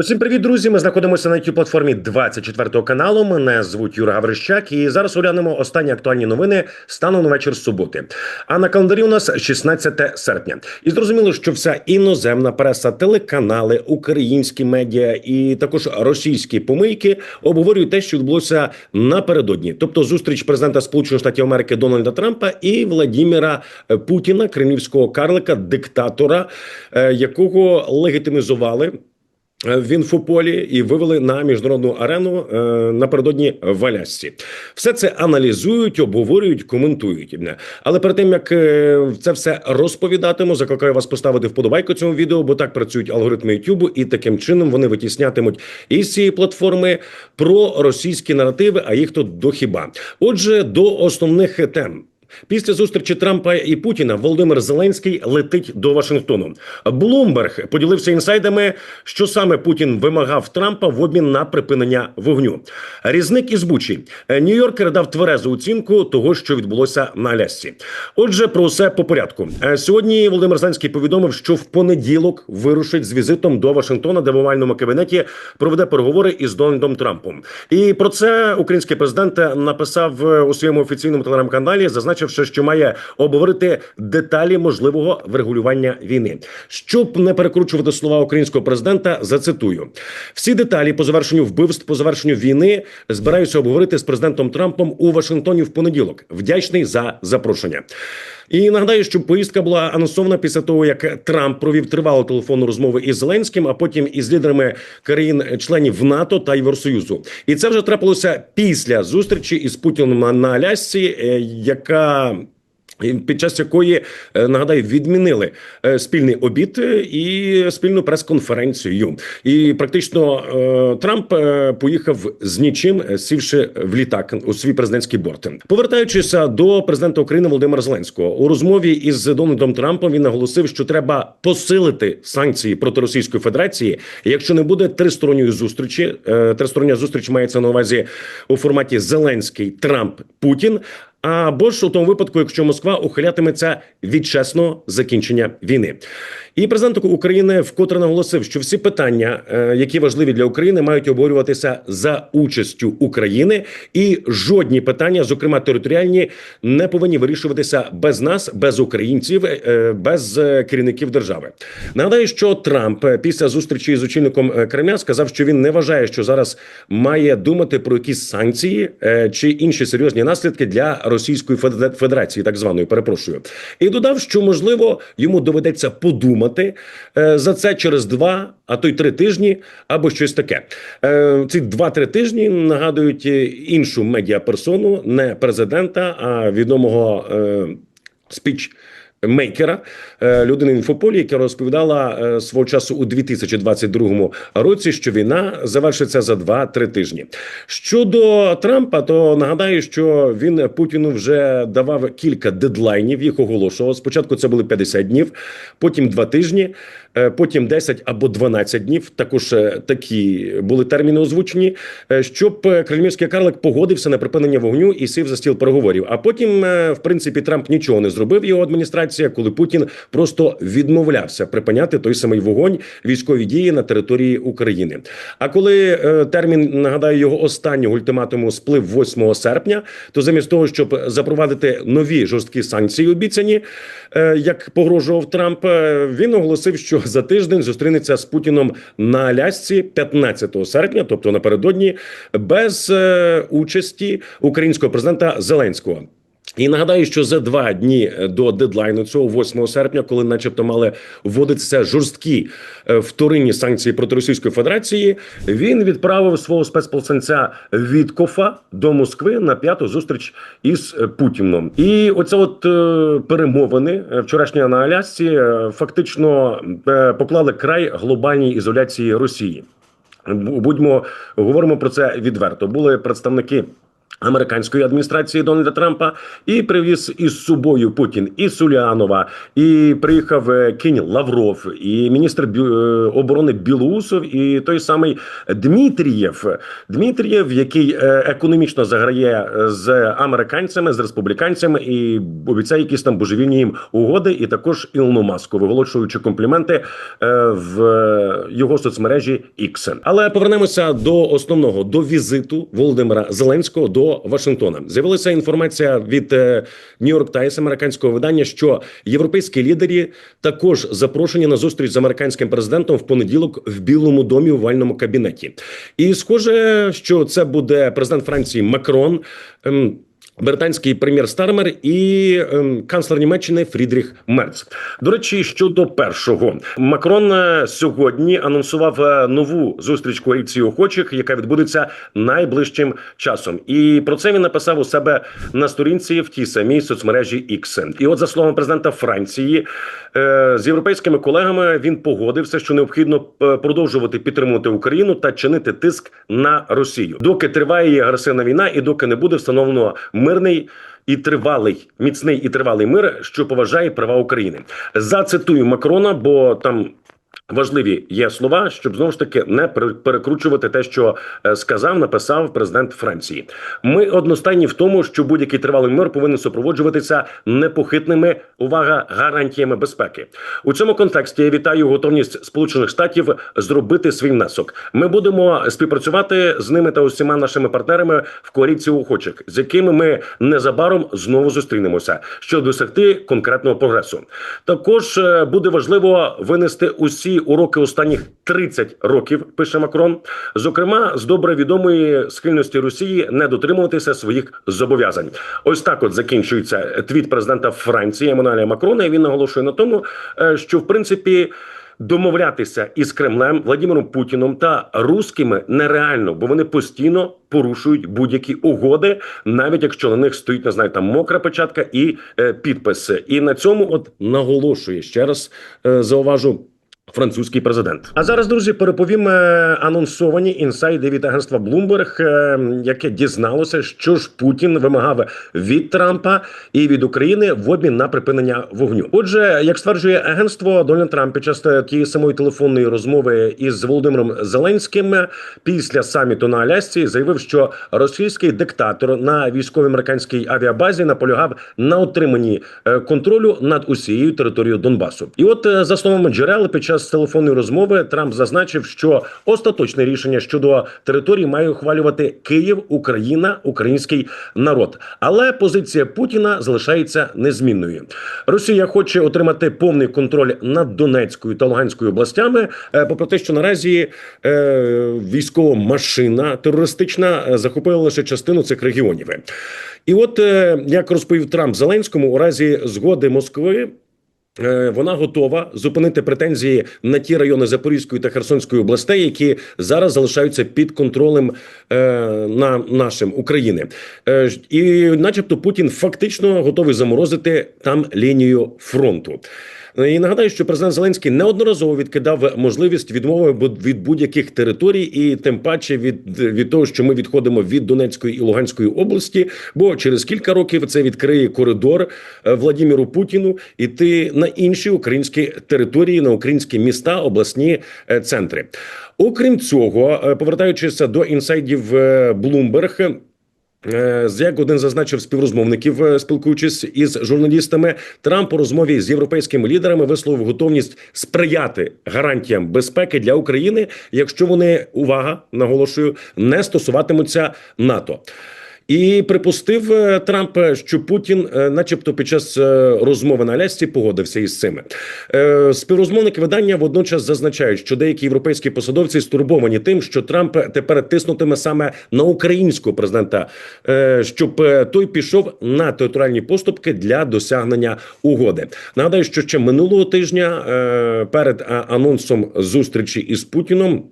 Усім привіт, друзі! Ми знаходимося на youtube платформі 24 каналу. Мене звуть Юра Гаврищак, і зараз оглянемо останні актуальні новини станом на вечір суботи. А на календарі у нас 16 серпня. І зрозуміло, що вся іноземна преса, телеканали, українські медіа і також російські помийки обговорюють те, що відбулося напередодні, тобто зустріч президента Сполучених Штатів Америки Дональда Трампа і Владіміра Путіна, кремлівського карлика, диктатора, е, якого легітимізували. Е, в інфополі і вивели на міжнародну арену е, напередодні в Алясці. Все це аналізують, обговорюють, коментують. Але перед тим як е, це все розповідатиму, закликаю вас поставити вподобайку цьому відео, бо так працюють алгоритми YouTube, і таким чином вони витіснятимуть із цієї платформи про російські наративи, а їх тут до хіба. Отже, до основних тем. Після зустрічі Трампа і Путіна Володимир Зеленський летить до Вашингтону. Блумберг поділився інсайдами, що саме Путін вимагав Трампа в обмін на припинення вогню. Різник із Бучі Нью-Йоркер дав тверезу оцінку того, що відбулося на Алясці. Отже, про все по порядку. Е, Сьогодні Володимир Зеленський повідомив, що в понеділок вирушить з візитом до Вашингтона, де в овальному кабінеті проведе переговори із Дональдом Трампом. І про це український президент написав е, у своєму офіційному телеграм-каналі, зазначивши, що має обговорити деталі можливого врегулювання війни. Щоб не перекручувати слова українського президента, зацитую всі деталі по завершенню вбивств, по завершенню війни збираюся обговорити з президентом Трампом у Вашингтоні в понеділок. Вдячний за запрошення. І нагадаю, що поїздка була анонсована після того, як Трамп провів тривалу телефонну розмову із Зеленським, а потім із лідерами країн-членів НАТО та Євросоюзу. І це вже трапилося після зустрічі із Путіним на Алясці, е, яка Під час якої е, нагадаю відмінили е, спільний обід е, і спільну прес-конференцію, і практично Трамп поїхав з нічим, сівши в літак у свій президентський борт. Повертаючись до президента України Володимира Зеленського у розмові із Дональдом Трампом, він наголосив, що треба посилити санкції проти Російської Федерації, якщо не буде тристоронньої зустрічі. Тристороння зустріч мається на увазі у форматі Зеленський Трамп Путін. Або ж у тому випадку, якщо Москва ухилятиметься від чесного закінчення війни, і президент України вкотре наголосив, що всі питання, е, які важливі для України, мають обговорюватися за участю України, і жодні питання, зокрема територіальні, не повинні вирішуватися без нас, без українців, е, без е, керівників держави. Нагадаю, що Трамп після зустрічі з очільником Кремля сказав, що він не вважає, що зараз має думати про якісь санкції чи інші серйозні наслідки для Російської Федерації, так званої перепрошую, і додав, що можливо йому доведеться подумати е, за це через два, а то й три тижні, або щось таке. Е, ці два-три тижні нагадують іншу медіаперсону, не президента, а відомого е, спіч мейкера е, людини інфополі, яка розповідала е, свого часу у 2022 році, що війна завершиться за 2-3 тижні. Щодо Трампа, то нагадаю, що він Путіну вже давав кілька дедлайнів. Їх оголошував. Спочатку це були 50 днів, потім 2 тижні. Е, потім 10 або 12 днів. Також такі були терміни озвучені, щоб кремлівський карлик погодився на припинення вогню і сів за стіл переговорів. А потім, в принципі, Трамп нічого не зробив. Його адміністрація, коли Путін просто відмовлявся припиняти той самий вогонь військові дії на території України. А коли термін нагадаю його останнього ультиматуму сплив 8 серпня, то замість того, щоб запровадити нові жорсткі санкції, обіцяні як погрожував Трамп, він оголосив, що за тиждень зустрінеться з Путіном на Алясці 15 серпня, тобто напередодні, без е, участі українського президента Зеленського. І нагадаю, що за два дні до дедлайну цього 8 серпня, коли, начебто, мали вводитися жорсткі е, вторинні санкції проти Російської Федерації, він відправив свого спецпосланця Віткофа до Москви на п'яту зустріч із Путіном. І оце от е, перемовини вчорашня на Алясці фактично поклали край глобальній ізоляції Росії. Будьмо говоримо про це відверто. Були представники. Американської адміністрації Дональда Трампа і привіз із собою Путін і Сулянова, і приїхав е, кінь Лавров, і міністр е, оборони Білоусов, і той самий Дмитрієв. Дмитрієв, який е, економічно заграє з американцями, з республіканцями, і обіцяє якісь там божевільні їм угоди, і також Ілону Маску, виголошуючи компліменти в його соцмережі X. Але повернемося до основного до візиту Володимира Зеленського до Вашингтона. З'явилася інформація від Нью-Йорк York американського видання, що європейські лідері також запрошені на зустріч з американським президентом в понеділок в Білому домі у вальному кабінеті. І схоже, що це буде президент Франції Макрон. Британський прем'єр Стармер і ем, канцлер Німеччини Фрідріх Мерц. До речі, щодо першого Макрон е, сьогодні анонсував е, нову зустріч коаліції охочих, яка відбудеться найближчим часом. І про це він написав у себе на сторінці в тій самій соцмережі X. І от за словами президента Франції, е, з європейськими колегами він погодився, що необхідно продовжувати підтримувати Україну та чинити тиск на Росію, доки триває агресивна війна, і доки не буде встановлено мирний. І тривалий, міцний і тривалий мир, що поважає права України. Зацитую Макрона, бо там важливі є слова, щоб знову ж таки не пере- перекручувати те, що е, сказав, написав президент Франції. Ми одностайні в тому, що будь-який тривалий мир повинен супроводжуватися непохитними увага гарантіями безпеки. У цьому контексті я вітаю готовність Сполучених Штатів зробити свій внесок. Ми будемо співпрацювати з ними та усіма нашими партнерами в коаліції охочих, з якими ми незабаром знову зустрінемося, щоб досягти конкретного прогресу. Також е, буде важливо винести усі уроки останніх 30 років. Пише Макрон, зокрема з добре відомої схильності Росії не дотримуватися своїх зобов'язань. Ось так, от закінчується твіт президента Франції Еммануеля Макрона. І він наголошує на тому, е, що в принципі. Домовлятися із Кремлем, Владимиром Путіном та рускими нереально, бо вони постійно порушують будь-які угоди, навіть якщо на них стоїть не знаю, там мокра печатка і е, підпис. І на цьому от наголошує ще раз е, зауважу. Французький президент. А зараз, друзі, переповім е, анонсовані інсайди від агентства Bloomberg, е, яке дізналося, що ж Путін вимагав від Трампа і від України в обмін на припинення вогню. Отже, як стверджує агентство, Дональд Трамп під час тієї самої телефонної розмови із Володимиром Зеленським е, після саміту на Алясці заявив, що російський диктатор на військовій американській авіабазі наполягав на отриманні контролю над усією територією Донбасу. І от за словами джерел, під час телефонної розмови Трамп зазначив, що остаточне рішення щодо території має ухвалювати Київ, Україна, український народ. Але позиція Путіна залишається незмінною. Росія хоче отримати повний контроль над Донецькою та Луганською областями, е, попри те, що наразі е, військова машина терористична е, захопила лише частину цих регіонів. І от е, як розповів Трамп Зеленському, у разі згоди Москви. Е, Вона готова зупинити претензії на ті райони Запорізької та Херсонської областей, які зараз залишаються під контролем е, на нашим України, е, і, начебто, Путін фактично готовий заморозити там лінію фронту. Е, І нагадаю, що президент Зеленський неодноразово відкидав можливість відмови від будь-яких територій, і тим паче від, від того, що ми відходимо від Донецької і Луганської області, бо через кілька років це відкриє коридор е, Владіміру Путіну іти на інші українські території, на українські міста, обласні е, центри. Окрім цього, е, повертаючись до інсайдів Bloomberg, Як один зазначив співрозмовників, е, спілкуючись із журналістами, Трамп у розмові з європейськими лідерами висловив готовність сприяти гарантіям безпеки для України, якщо вони увага наголошую не стосуватимуться НАТО. І припустив е, Трамп, е, що Путін, е, начебто, під час розмови на Алясці погодився із цими. Співрозмовники видання водночас зазначають, що деякі європейські посадовці стурбовані тим, що Трамп тепер тиснутиме саме на українського президента, щоб той пішов на територіальні поступки для досягнення угоди. Нагадаю, що ще минулого тижня перед анонсом зустрічі із Путіном.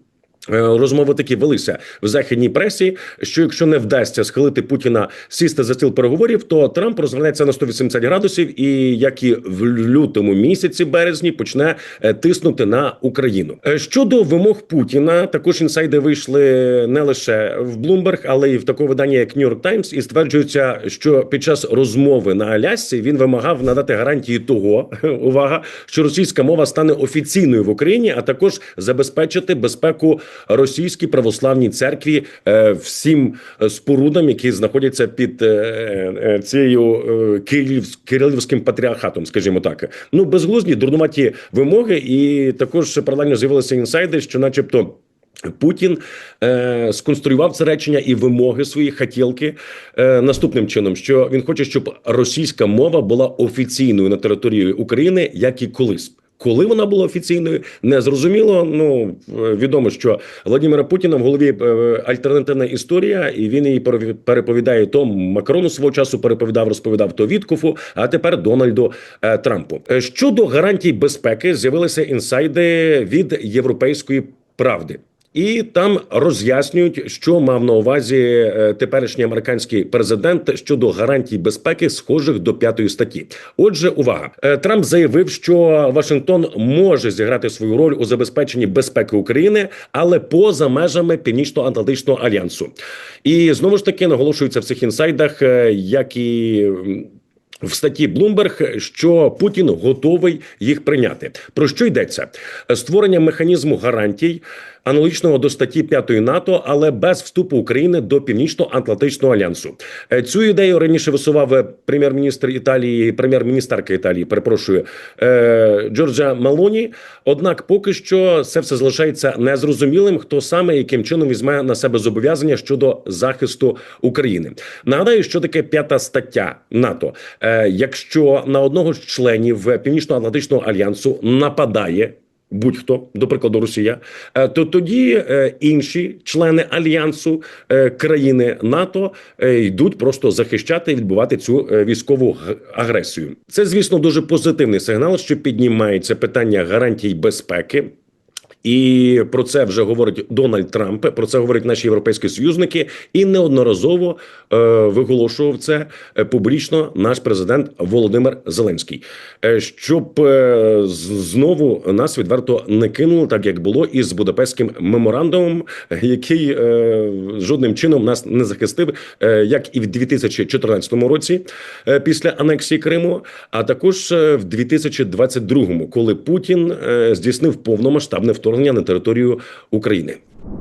Е, Розмови такі велися в західній пресі. Що якщо не вдасться схилити Путіна сісти за стіл переговорів, то Трамп розвернеться на 180 градусів, і як і в лютому місяці, березні, почне е, тиснути на Україну. Е, Щодо вимог Путіна, також інсайди вийшли не лише в Bloomberg, але й в такому виданні, як New York Times, і стверджується, що під час розмови на Алясці він вимагав надати гарантії того, увага, що російська мова стане офіційною в Україні, а також забезпечити безпеку російській православній церкві е, всім е, спорудам, які знаходяться під е, цією кирилівським патріархатом, скажімо так. Ну безглузді дурнуваті вимоги, і також паралельно з'явилися інсайди, що, начебто. Путін е, сконструював це речення і вимоги свої хотілки е, наступним чином: що він хоче, щоб російська мова була офіційною на території України, як і колись. Коли вона була офіційною, не зрозуміло. Ну е, відомо, що Владимира Путіна в голові е, альтернативна історія, і він її переповідає то Макрону свого часу переповідав, розповідав то Віткуфу, а тепер Дональду е, Трампу. Щодо гарантій безпеки, з'явилися інсайди від європейської правди. І там роз'яснюють, що мав на увазі е, теперішній американський президент щодо гарантій безпеки, схожих до п'ятої статті. Отже, увага, Е, Трамп заявив, що Вашингтон може зіграти свою роль у забезпеченні безпеки України, але поза межами Північно-Атлантичного альянсу. І знову ж таки наголошується в цих інсайдах, е, як і. в статті Bloomberg, що Путін готовий їх прийняти. Про що йдеться? Створення механізму гарантій, аналогічного до статті 5 НАТО, але без вступу України до Північно-Атлантичного альянсу. Е, Цю ідею раніше висував е, прем'єр-міністр Італії, прем'єр-міністерка Італії, перепрошую е, Джорджа Малоні. Однак, поки що це все залишається незрозумілим, хто саме яким чином візьме на себе зобов'язання щодо захисту України. Нагадаю, що таке п'ята стаття НАТО. Якщо на одного з членів Північно-Атлантичного альянсу нападає. Будь-хто, до прикладу, Росія, е, то тоді е, інші члени альянсу е, країни НАТО йдуть просто захищати і відбувати цю військову агресію. Це, звісно, дуже позитивний сигнал, що піднімається питання гарантій безпеки. І про це вже говорить Дональд Трамп. Про це говорять наші європейські союзники, і неодноразово е, виголошував це е, публічно наш президент Володимир Зеленський, е, щоб е, знову нас відверто не кинули, так як було із Будапештським меморандумом, який е, жодним чином нас не захистив, е, як і в 2014 році е, після анексії Криму, а також е, в 2022, коли Путін е, здійснив повномасштабне вторгнення на територію України.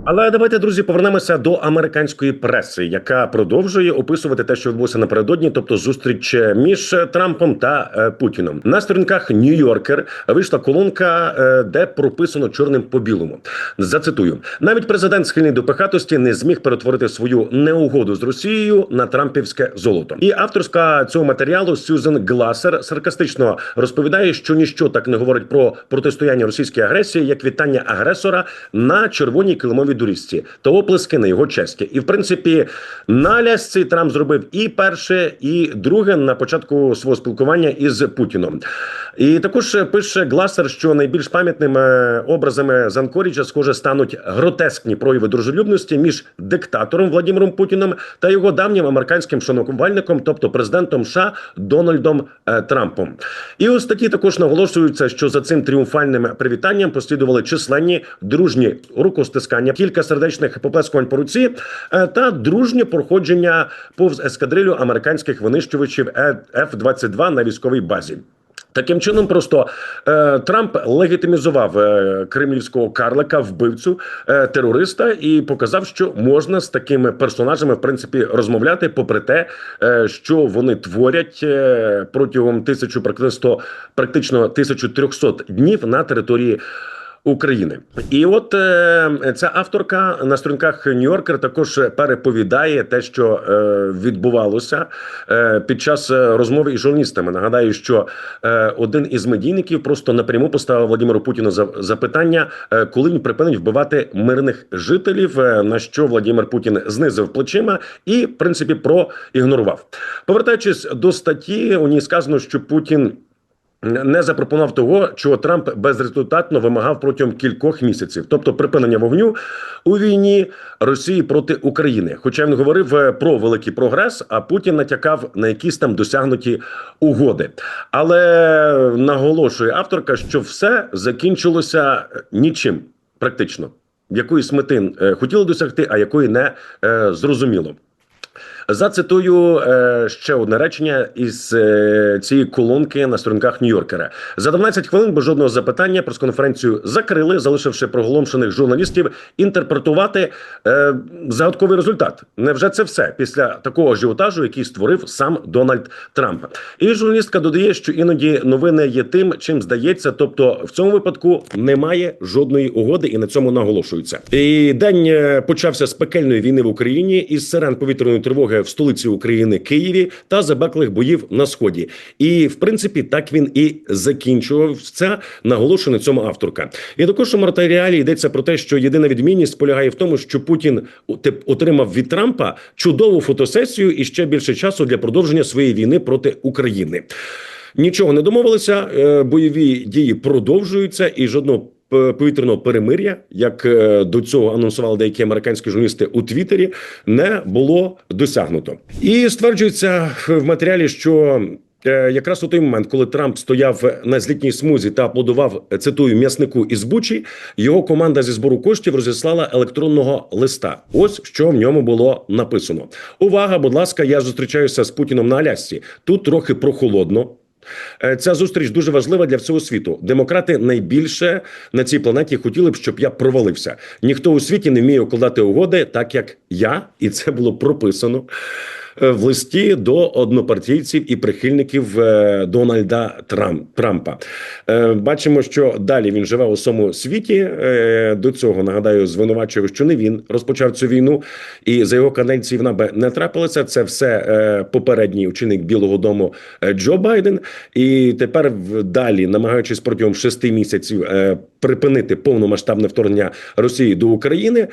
Але давайте, друзі, повернемося до американської преси, яка продовжує описувати те, що відбулося напередодні, тобто зустріч між Трампом та е, Путіном. На сторінках Нью-Йоркер вийшла колонка, е, де прописано чорним по білому. Зацитую: навіть президент схильний до пихатості не зміг перетворити свою неугоду з Росією на трампівське золото. І авторська цього матеріалу Сюзен Гласер саркастично розповідає, що ніщо так не говорить про протистояння російській агресії, як вітання агресора на червоній килимовій доріжці та оплески на його чеськи. І в принципі, на лясці Трамп зробив і перше, і друге на початку свого спілкування із Путіном. І також пише Гласер, що найбільш пам'ятними образами Занкоріча, схоже, стануть гротескні прояви дружелюбності між диктатором Владимиром Путіним та його давнім американським шанувальником, тобто президентом США Дональдом е, Трампом. І у статті також наголошується, що за цим тріумфальним привітанням послідували численні дружні рукостискання, кілька сердечних поплескувань по руці е, та дружнє проходження повз ескадрилю американських винищувачів F-22 на військовій базі. Таким чином, просто е, Трамп легітимізував е, кремлівського карлика, вбивцю е, терориста, і показав, що можна з такими персонажами в принципі розмовляти, попри те, е, що вони творять е, протягом тисячу практично практично 1300 днів на території. України, і от е, ця авторка на сторінках Нью-Йоркер також переповідає те, що е, відбувалося е, під час е, розмови із журналістами. Нагадаю, що е, один із медійників просто напряму поставив Владимиру Путіну за запитання, е, коли він припинить вбивати мирних жителів. е, на що Владимир Путін знизив плечима і, в принципі, проігнорував. Повертаючись до статті, у ній сказано, що Путін. Не запропонував того, чого Трамп безрезультатно вимагав протягом кількох місяців, тобто припинення вогню у війні Росії проти України. Хоча він говорив е, про великий прогрес, а Путін натякав на якісь там досягнуті угоди. Але наголошує авторка, що все закінчилося нічим, практично. Якоїсь мети е, хотіли досягти, а якої не е, зрозуміло. Зацитую е, ще одне речення із е, цієї колонки на сторінках Нью-Йоркера. За 12 хвилин без жодного запитання прес-конференцію закрили, залишивши приголомшених журналістів інтерпретувати е, загадковий результат. Невже це все після такого ажіотажу, який створив сам Дональд Трамп? І журналістка додає, що іноді новини є тим, чим здається, тобто в цьому випадку немає жодної угоди, і на цьому наголошується. І день е, почався з пекельної війни в Україні із сирен повітряної тривоги в столиці України Києві та забеклих боїв на сході. І в принципі так він і закінчувався. Наголошує на цьому авторка. І також у матеріалі йдеться про те, що єдина відмінність полягає в тому, що Путін отримав від Трампа чудову фотосесію і ще більше часу для продовження своєї війни проти України. Нічого не домовилися. е, Бойові дії продовжуються, і жодного повітряного перемир'я, як е, до цього анонсували деякі американські журналісти у Твіттері, не було досягнуто. І стверджується в матеріалі, що. е, Якраз у той момент, коли Трамп стояв на злітній смузі та аплодував цитую м'яснику із Бучі, його команда зі збору коштів розіслала електронного листа. Ось що в ньому було написано. Увага, будь ласка, я зустрічаюся з Путіном на Алясці. Тут трохи прохолодно. Е, Ця зустріч дуже важлива для всього світу. Демократи найбільше на цій планеті хотіли б, щоб я провалився. Ніхто у світі не вміє укладати угоди, так як я, і це було прописано в листі до однопартійців і прихильників е, Дональда Трам- Трампа. Е, Бачимо, що далі він живе у самому світі. Е, До цього нагадаю, звинувачував, що не він розпочав цю війну, і за його каденції вона би не трапилася. Це все е, попередній ученик Білого Дому е, Джо Байден. І тепер далі, намагаючись протягом шести місяців е, припинити повномасштабне вторгнення Росії до України.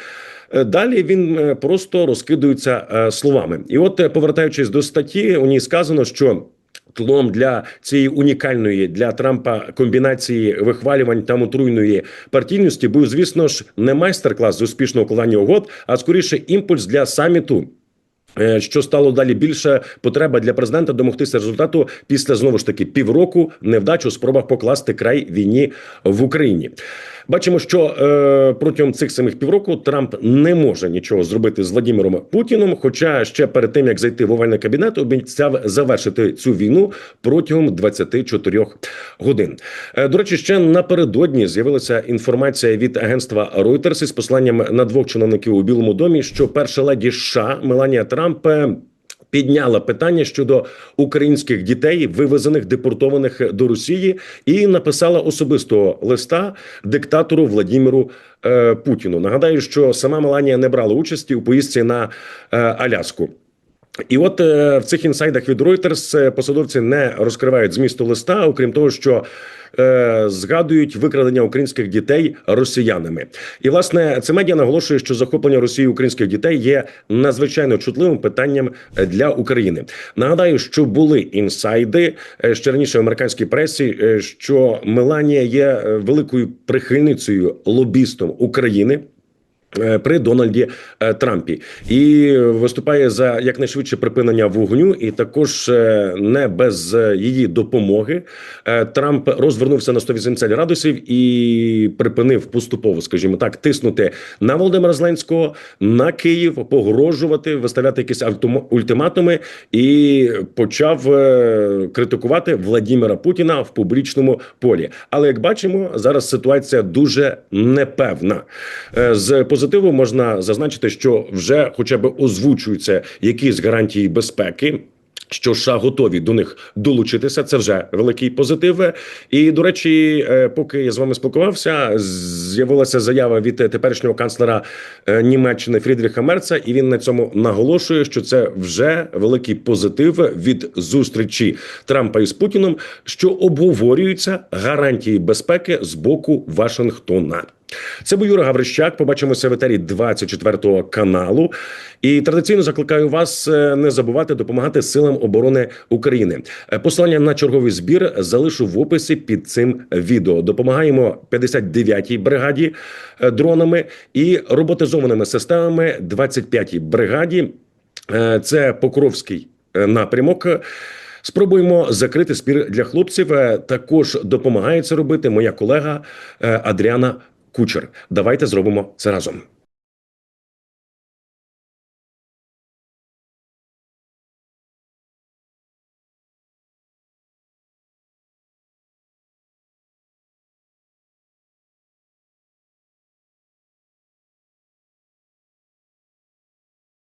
Е, Далі він е, просто розкидується е, словами. І от, повертаючись до статті, у ній сказано, що. Тлом для цієї унікальної для Трампа комбінації вихвалювань та отруйної партійності був, звісно ж, не майстер-клас з успішного укладання угод, а скоріше імпульс для саміту. Що стало далі більше потреба для президента домогтися результату після знову ж таки півроку невдач у спробах покласти край війні в Україні. Бачимо, що е, протягом цих самих півроку Трамп не може нічого зробити з Владимиром Путіном. Хоча ще перед тим як зайти в овальний кабінет, обіцяв завершити цю війну протягом 24 годин. Е, до речі, ще напередодні з'явилася інформація від агентства Reuters із посланням на двох чиновників у Білому домі, що перша леді США Меланія Трамп. Підняла питання щодо українських дітей, вивезених депортованих до Росії, і написала особистого листа диктатору Владіміру е, Путіну. Нагадаю, що сама Меланія не брала участі у поїздці на е, Аляску. І от е, в цих інсайдах від Reuters е, посадовці не розкривають змісту листа, окрім того, що е, згадують викрадення українських дітей росіянами. І власне це медіа наголошує, що захоплення Росії українських дітей є надзвичайно чутливим питанням е, для України. Нагадаю, що були інсайди е, ще раніше в американській пресі, що Меланія є великою прихильницею лобістом України. Е, При Дональді е, Трампі і виступає за якнайшвидше припинення вогню, і також е, не без її допомоги Трамп розвернувся на 180 градусів і припинив поступово, скажімо так, тиснути на Володимира Зеленського, на Київ, погрожувати, виставляти якісь ультима- ультиматуми, і почав критикувати Владімира Путіна в публічному полі. Але як бачимо, зараз ситуація дуже непевна. З позитиву можна зазначити, що вже хоча б озвучуються якісь гарантії безпеки. Що США готові до них долучитися, це вже великий позитив. І до речі, е, поки я з вами спілкувався, з'явилася заява від теперішнього канцлера е, Німеччини Фрідріха Мерца, і він на цьому наголошує, що це вже великий позитив від зустрічі Трампа із Путіном, що обговорюються гарантії безпеки з боку Вашингтона. Це був Юра Гаврищак. Побачимося в етері 24 каналу. І традиційно закликаю вас е, не забувати допомагати силам оборони України. Е, Посилання на черговий збір залишу в описі під цим відео. Допомагаємо 59-й бригаді е, дронами і роботизованими системами 25-й бригаді. Це Покровський напрямок. Спробуємо закрити спір для хлопців. Також допомагає це робити моя колега Адріана Кучер. Давайте зробимо це разом.